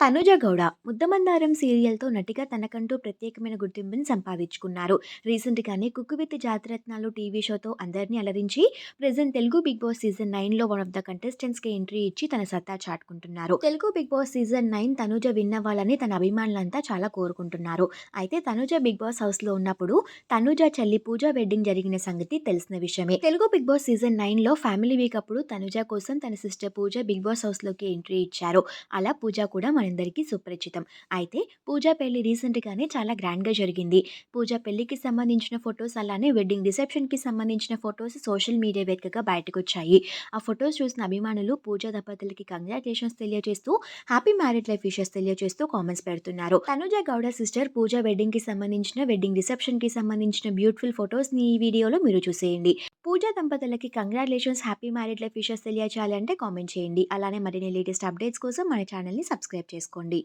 తనుజ గౌడ 'ముద్దమందారం' సీరియల్‌తో నటిగా తనకంటూ ప్రత్యేకమైన గుర్తింపుని సంపాదించుకున్నారు. రీసెంట్‌గానే 'కుక్కు విత్ జాతిరత్నాలు' టీవీ షోతో అందరిని అలరించి present Telugu Bigg Boss season నైన్లో వన్ ఆఫ్ ద కంటెస్టెంట్స్‌గా ఎంట్రీ ఇచ్చి తన సత్తా చాటుకుంటున్నారు. Telugu Bigg Boss season nine Tanuja win తన అభిమానులంతా చాలా కోరుకుంటున్నారు. అయితే తనుజ బిగ్ బాస్ హౌస్‌లో ఉన్నప్పుడు తనుజ చెల్లి పూజ వెడ్డింగ్ జరిగిన సంగతి తెలిసిన విషయమే. తెలుగు బిగ్ బాస్ సీజన్ నైన్లో ఫ్యామిలీ వీక్ అప్పుడు తనుజ కోసం తన సిస్టర్ పూజ బిగ్ బాస్ హౌస్‌లోకి ఎంట్రీ ఇచ్చారు. అలా పూజ కూడా మనందరికీ సుపరిచితం. అయితే పూజా పెళ్ళి రీసెంట్‌గానే చాలా గ్రాండ్‌గా జరిగింది. పూజా పెళ్ళికి సంబంధించిన ఫొటోస్ అలానే వెడ్డింగ్ రిసెప్షన్‌కి సంబంధించిన ఫొటోస్ సోషల్ మీడియా వేదికగా బయటకొచ్చాయి. ఆ ఫొటోస్ చూసిన అభిమానులు పూజా దంపతులకి కంగ్రాచులేషన్స్ తెలియజేస్తూ హ్యాపీ మ్యారీడ్ లైఫ్ విషెస్ తెలియజేస్తూ కామెంట్స్ పెడుతున్నారు. తనుజ గౌడ సిస్టర్ పూజా వెడ్డింగ్‌కి సంబంధించిన వెడ్డింగ్ రిసెప్షన్‌కి సంబంధించిన బ్యూటిఫుల్ ఫొటోస్ని ఈ వీడియోలో మీరు చూసేయండి. పూజ దంపతులకి congratulations happy married life wishes తెలియచేయాలంటే comment చేయండి. అలానే మరిన్ని లేటెస్ట్ అప్డేట్స్ కోసం మన ఛానల్‌ని సబ్స్క్రైబ్ చేసుకోండి.